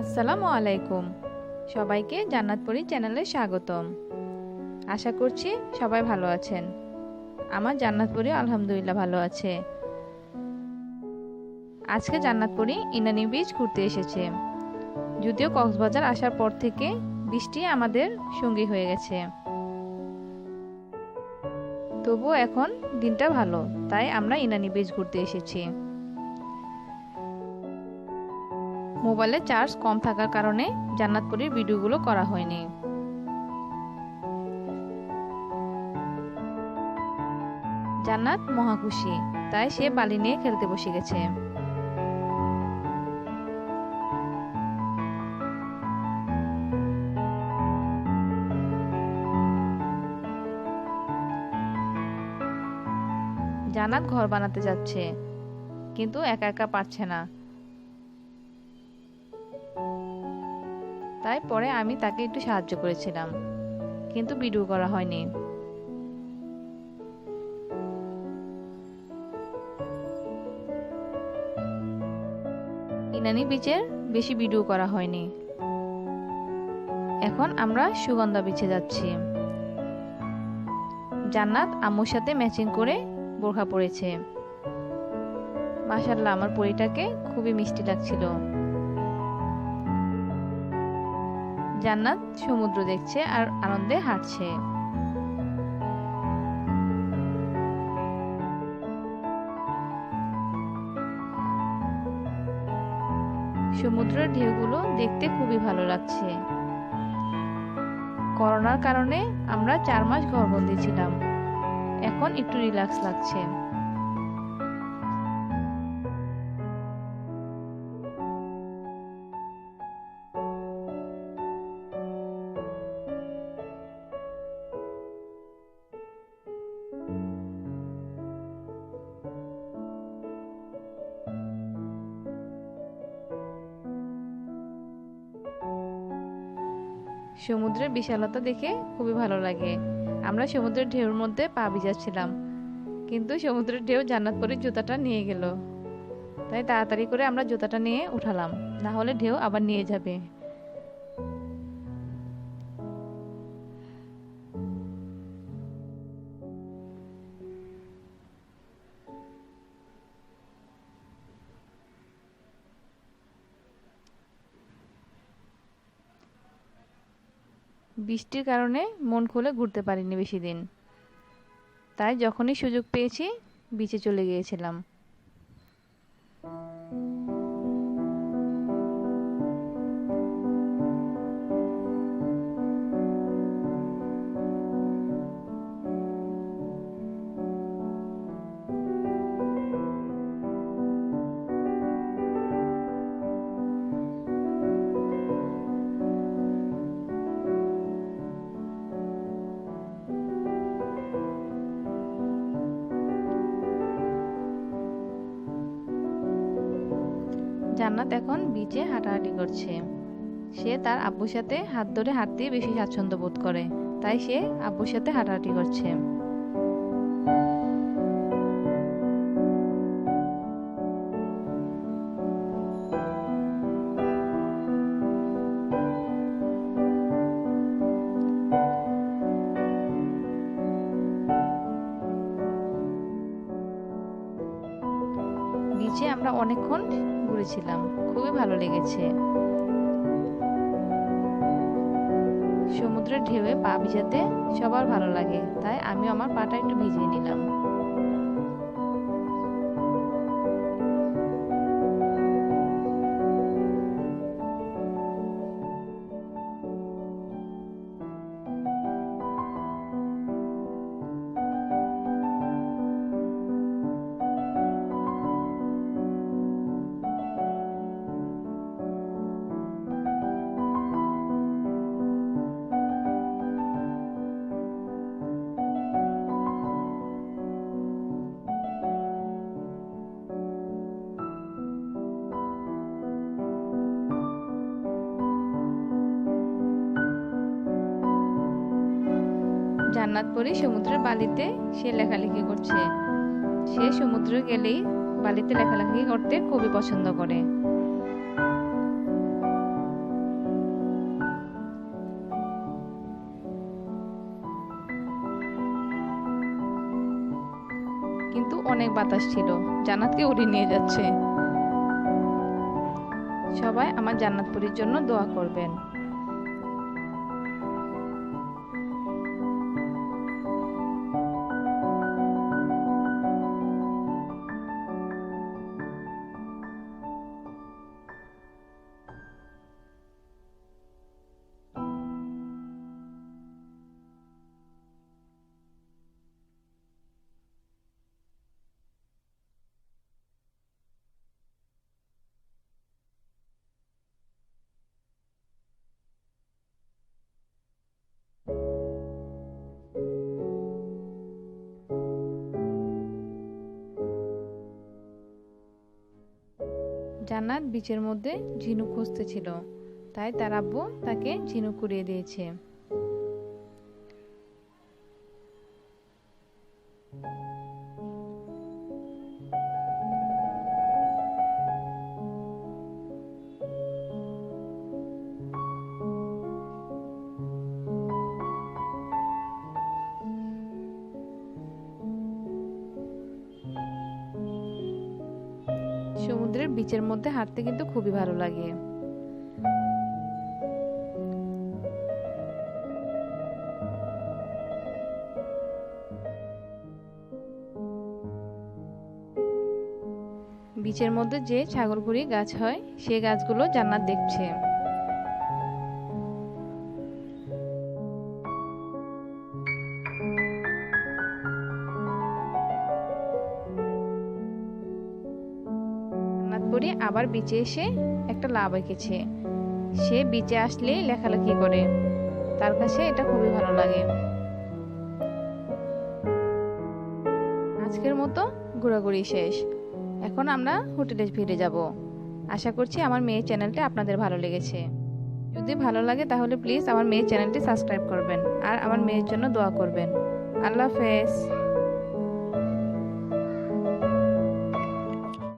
আসসালামু আলাইকুম। সবাইকে জান্নাতপুরি চ্যানেলে স্বাগতম। আশা করছি সবাই ভালো আছেন। আমার জান্নাতপুরি আলহামদুলিল্লাহ ভালো আছে। আজকে জান্নাতপুরি ইনানি বীজ ঘুরতে এসেছে। যদিও কক্সবাজার আসার পর থেকে বৃষ্টি আমাদের সঙ্গী হয়ে গেছে। তবুও এখন দিনটা ভালো, তাই আমরা ইনানি বীজ ঘুরতে এসেছি। মোবাইলে চার্জ কম থাকার কারণে জান্নাতপুরের ভিডিওগুলো করা হয়নি। জান্নাত মহাখুশি তাই সে বালি নিয়ে খেলতে বসে গেছে। জান্নাত ঘর বানাতে যাচ্ছে, কিন্তু একা একা পারছে না। তাই পরে আমি তাকে একটু সাহায্য করেছিলাম। কিন্তু ভিডিও করা হয়নি। ইনানি বিচের বেশি ভিডিও করা হয়নি। এখন আমরা সুগন্ধা বিচে যাচ্ছি। জান্নাত আম্মুর সাথে ম্যাচিং করে বোরখা পরেছে। মাশাল্লাহ আমার পরিটাকে খুবই মিষ্টি লাগছিল। জান্নাত সমুদ্র দেখছে আর আনন্দে হাঁটছে। সমুদ্রের ঢেউগুলো দেখতে খুবই ভালো লাগছে। করোনার কারণে আমরা চার মাস ঘরবন্দি ছিলাম। এখন একটু রিল্যাক্স লাগছে। সমুদ্রের বিশালতা দেখে খুবই ভালো লাগে। আমরা সমুদ্রের ঢেউর মধ্যে পা ভিজাচ্ছিলাম, কিন্তু সমুদ্রের ঢেউ জান্নাত করে জুতাটা নিয়ে গেল। তাই তাড়াতাড়ি করে আমরা জুতাটা নিয়ে উঠালাম, না হলে ঢেউ আবার নিয়ে যাবে। বৃষ্টির কারণে মন খুলে ঘুরতে পারিনি বেশি দিন। তাই যখনই সুযোগ পেয়েছি বিচে চলে গিয়েছিলাম। জান্নাত এখন বিচে হাঁটাহাঁটি করছে। সে তার আব্বুর সাথে হাত ধরে হাঁটতেই বেশি স্বাচ্ছন্দ্য বোধ করে। তাই সে আব্বুর সাথে হাঁটাহাঁটি করছে। অনেকক্ষণ ঘুরেছিলাম। খুবই ভালো লেগেছে। সমুদ্রের ঢেউয়ে পা ভিজাতে সবার ভালো লাগে। তাই আমি আমার পাটা একটু ভিজিয়ে নিলাম। জগন্নাথ পুরী সমুদ্রের বালিতে সে লেখালেখি করছে। সে সমুদ্রে গেলেই বালিতে লেখালেখি করতে খুবই পছন্দ করে। কিন্তু অনেক বাতাস ছিল, জান্নাতকে উড়িয়ে নিয়ে যাচ্ছে। সবাই আমার জান্নাতপুরীর জন্য দোয়া করবেন। জান্নাত বিচের মধ্যে ঝিনুক খুঁজতেছিল। তাই তার আব্বু তাকে ঝিনুক কুড়িয়ে দিয়েছে। সমুদ্রের বিচের মধ্যে হাঁটতে কিন্তু খুবই ভালো লাগে। বিচের মধ্যে যে ছাগলগুড়ি গাছ হয়, সে গাছগুলো জান্নাত দেখছে। আবার বিচে এসে একটা লাভ এঁকেছে। সে বিচে আসলেই লেখালেখি করে। তার কাছে এটা খুবই ভালো লাগে। আজকের মতো ঘোরাঘুরি শেষ। এখন আমরা হোটেলে ফিরে যাব। আশা করছি আমার মেয়ের চ্যানেলটা আপনাদের ভালো লেগেছে। যদি ভালো লাগে তাহলে প্লিজ আমার মেয়ে চ্যানেলটি সাবস্ক্রাইব করবেন। আর আমার মেয়ের জন্য দোয়া করবেন। আল্লাহ হাফেজ।